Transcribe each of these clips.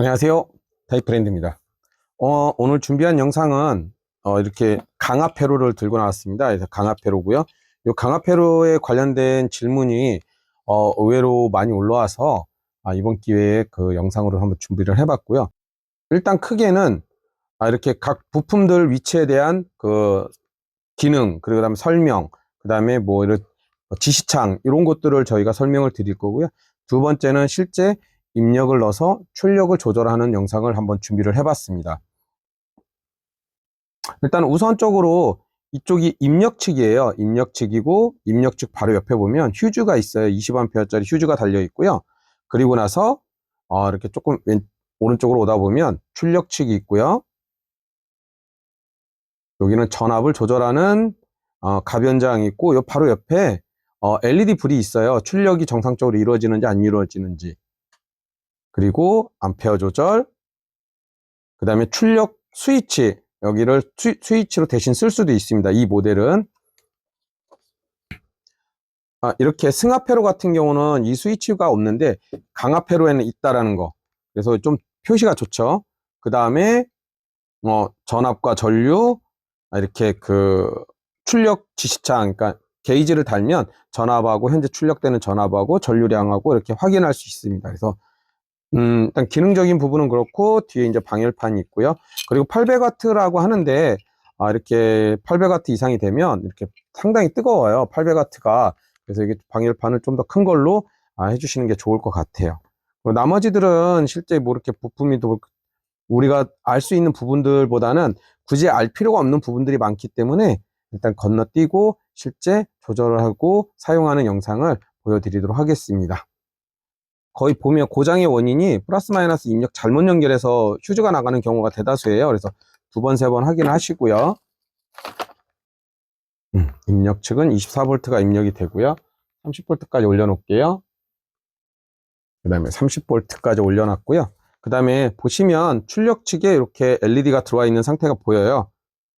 안녕하세요. 타이프랜드입니다. 어, 오늘 준비한 영상은 어, 이렇게 강압회로를 들고 나왔습니다. 강압회로고요. 이 강압회로에 관련된 질문이 어, 의외로 많이 올라와서 아, 이번 기회에 그 영상으로 한번 준비를 해봤고요. 일단 크게는 아, 이렇게 각 부품들 위치에 대한 그 기능, 그리고 그다음에 설명, 그 다음에 뭐 이런 지시창 이런 것들을 저희가 설명을 드릴 거고요. 두 번째는 실제 입력을 넣어서 출력을 조절하는 영상을 한번 준비를 해봤습니다. 일단 우선적으로 이쪽이 입력 측이에요. 입력 측이고 입력 측 바로 옆에 보면 휴즈가 있어요. 20A짜리 휴즈가 달려 있고요. 그리고 나서 어, 이렇게 조금 왼, 오른쪽으로 오다 보면 출력 측이 있고요. 여기는 전압을 조절하는 어, 가변장이 있고 요 바로 옆에 어, LED 불이 있어요. 출력이 정상적으로 이루어지는지 안 이루어지는지. 그리고 암페어 조절, 그 다음에 출력 스위치, 여기를 스, 스위치로 대신 쓸 수도 있습니다. 이 모델은. 아, 이렇게 승합회로 같은 경우는 이 스위치가 없는데 강압회로에는 있다라는 거. 그래서 좀 표시가 좋죠. 그 다음에 어, 전압과 전류, 아, 이렇게 그 출력 지시창, 그러니까 게이지를 달면 전압하고 현재 출력되는 전압하고 전류량하고 이렇게 확인할 수 있습니다. 그래서 음, 일단 기능적인 부분은 그렇고 뒤에 이제 방열판이 있고요. 그리고 800W라고 하는데 아, 이렇게 800W 이상이 되면 이렇게 상당히 뜨거워요. 800W가 그래서 이게 방열판을 좀 더 큰 걸로 아, 해주시는 게 좋을 것 같아요. 나머지들은 실제 뭐 이렇게 부품이 또 우리가 알 수 있는 부분들보다는 굳이 알 필요가 없는 부분들이 많기 때문에 일단 건너뛰고 실제 조절을 하고 사용하는 영상을 보여드리도록 하겠습니다. 거의 보면 고장의 원인이 플러스 마이너스 입력 잘못 연결해서 휴즈가 나가는 경우가 대다수예요. 그래서 두 번, 세 번 확인하시고요. 음, 입력 측은 24V가 입력이 되고요. 30V까지 올려놓을게요. 그 다음에 30V까지 올려놨고요. 그 다음에 보시면 출력 측에 이렇게 LED가 들어와 있는 상태가 보여요.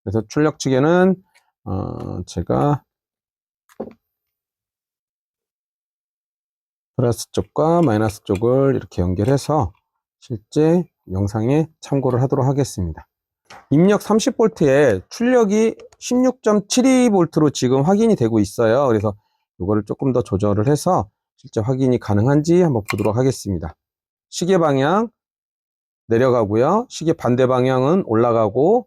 그래서 출력 측에는 어, 제가 플러스 쪽과 마이너스 쪽을 이렇게 연결해서 실제 영상에 참고를 하도록 하겠습니다. 입력 30V에 출력이 16.72V로 지금 확인이 되고 있어요. 그래서 이거를 조금 더 조절을 해서 실제 확인이 가능한지 한번 보도록 하겠습니다. 시계 방향 내려가고요. 시계 반대 방향은 올라가고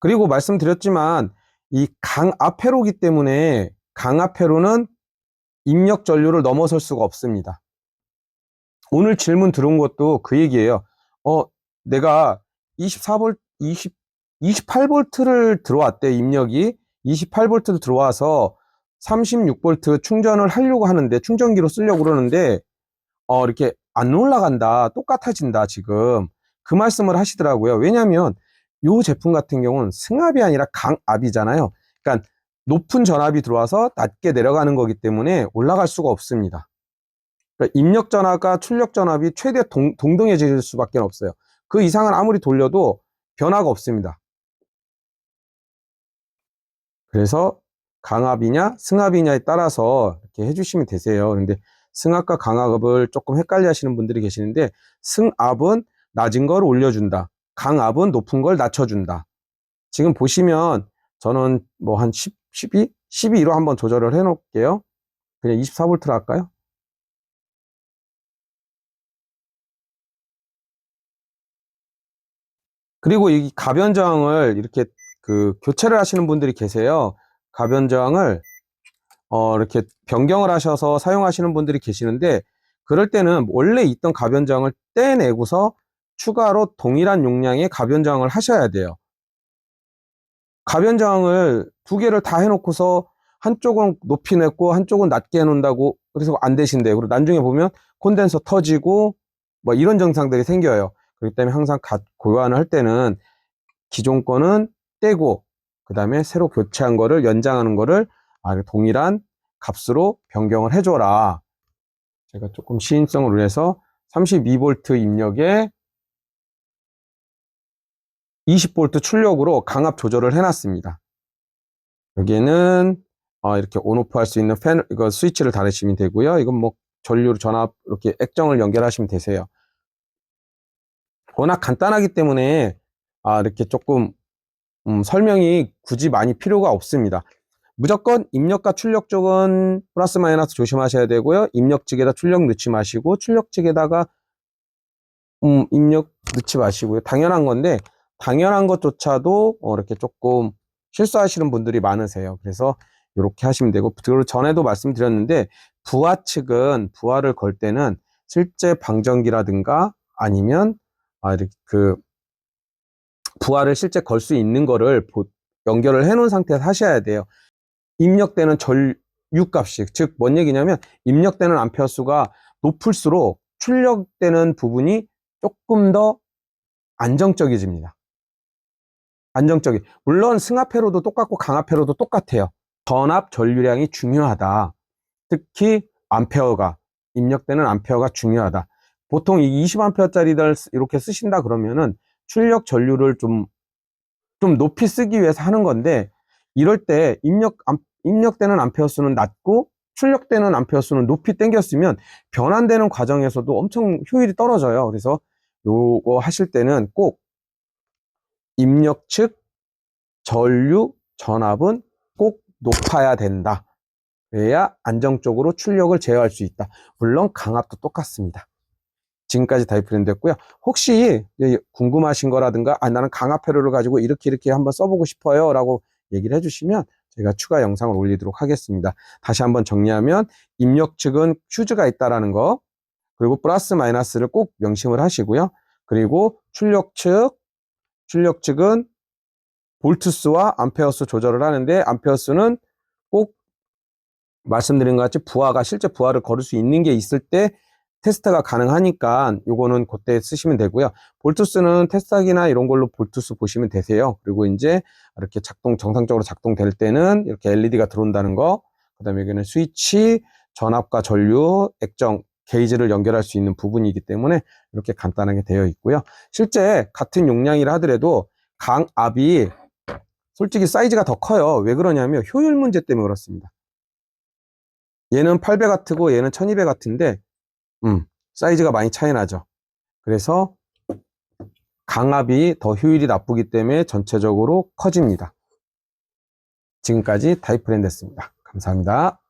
그리고 말씀드렸지만 이 강압회로기 때문에 강압회로는 입력 전류를 넘어설 수가 없습니다. 오늘 질문 들은 것도 그 얘기예요. 어, 내가 24V, 20, 28V를 들어왔대, 입력이. 28V도 들어와서 36V 충전을 하려고 하는데, 충전기로 쓰려고 그러는데, 어, 이렇게 안 올라간다. 똑같아진다, 지금. 그 말씀을 하시더라고요. 왜냐면, 이 제품 같은 경우는 승합이 아니라 강압이잖아요. 그러니까 높은 전압이 들어와서 낮게 내려가는 거기 때문에 올라갈 수가 없습니다. 그러니까 입력 전압과 출력 전압이 최대 동, 동등해질 수밖에 없어요. 그 이상은 아무리 돌려도 변화가 없습니다. 그래서 강압이냐 승합이냐에 따라서 이렇게 해주시면 되세요. 그런데 승합과 강압을 조금 헷갈려 하시는 분들이 계시는데 승압은 낮은 걸 올려준다. 강압은 높은 걸 낮춰준다. 지금 보시면 저는 뭐 한 10, 12? 12로 한번 조절을 해 놓을게요. 그냥 24V로 할까요? 그리고 이 가변 저항을 이렇게 그 교체를 하시는 분들이 계세요. 가변 저항을 어 이렇게 변경을 하셔서 사용하시는 분들이 계시는데 그럴 때는 원래 있던 가변 저항을 떼내고서 추가로 동일한 용량의 가변 저항을 하셔야 돼요. 가변저항을 두 개를 다 해놓고서 한쪽은 높이 냈고 한쪽은 낮게 해놓는다고 그래서 안 되신대요. 그리고 나중에 보면 콘덴서 터지고 뭐 이런 증상들이 생겨요. 그렇기 때문에 항상 교환을 할 때는 기존 거는 떼고 그 다음에 새로 교체한 거를 연장하는 거를 아, 동일한 값으로 변경을 해줘라. 제가 조금 시인성을 위해서 32V 입력에 20V 출력으로 강압 조절을 해놨습니다. 여기에는 어, 이렇게 온오프 할 수 있는 팬, 이거 스위치를 달으시면 되고요. 이건 뭐 전류 전압 이렇게 액정을 연결하시면 되세요. 워낙 간단하기 때문에 아, 이렇게 조금 음, 설명이 굳이 많이 필요가 없습니다. 무조건 입력과 출력 쪽은 플러스 마이너스 조심하셔야 되고요. 입력직에다 출력 넣지 마시고 출력직에다가 음, 입력 넣지 마시고요. 당연한 건데 당연한 것조차도 어, 이렇게 조금 실수하시는 분들이 많으세요. 그래서 이렇게 하시면 되고 그리고 전에도 말씀드렸는데 부하 측은 부하를 걸 때는 실제 방전기라든가 아니면 아, 이렇게 그 부하를 실제 걸 수 있는 거를 보- 연결을 해 놓은 상태에서 하셔야 돼요. 입력되는 전류값이 즉뭔 얘기냐면 입력되는 암페어 수가 높을수록 출력되는 부분이 조금 더 안정적이집니다. 안정적이. 물론 승합회로도 똑같고 강합회로도 똑같아요. 전압 전류량이 중요하다. 특히 암페어가 입력되는 암페어가 중요하다. 보통 이 20암페어짜리들 이렇게 쓰신다 그러면은 출력 전류를 좀, 좀 높이 쓰기 위해서 하는 건데 이럴 때 입력, 암- 입력되는 암페어 수는 낮고 출력되는 암페어 수는 높이 당겼으면 변환되는 과정에서도 엄청 효율이 떨어져요. 그래서 요거 하실 때는 꼭 입력 측 전류 전압은 꼭 높아야 된다. 그래야 안정적으로 출력을 제어할 수 있다. 물론 강압도 똑같습니다. 지금까지 다이프랜드 였고요. 혹시 궁금하신 거라든가 아 나는 강압 회로를 가지고 이렇게 이렇게 한번 써보고 싶어요 라고 얘기를 해주시면 제가 추가 영상을 올리도록 하겠습니다. 다시 한번 정리하면 입력 측은 휴즈가 있다라는 거 그리고 플러스 마이너스를 꼭 명심을 하시고요. 그리고 출력 측 출력 측은 볼트수와 암페어수 조절을 하는데 암페어수는 꼭 말씀드린 것 같이 부하가 실제 부하를 걸을 수 있는 게 있을 때 테스트가 가능하니까 요거는 그때 쓰시면 되고요. 볼트수는 테스트하기나 이런 걸로 볼트수 보시면 되세요. 그리고 이제 이렇게 작동 정상적으로 작동될 때는 이렇게 LED가 들어온다는 거. 그다음에 여기는 스위치, 전압과 전류, 액정, 게이지를 연결할 수 있는 부분이기 때문에 이렇게 간단하게 되어 있고요. 실제 같은 용량이라 하더라도 강압이 솔직히 사이즈가 더 커요. 왜 그러냐면 효율 문제 때문에 그렇습니다. 얘는 8배 같고 얘는 1200 같은데 음, 사이즈가 많이 차이 나죠. 그래서 강압이 더 효율이 나쁘기 때문에 전체적으로 커집니다. 지금까지 다이프랜드였습니다. 감사합니다.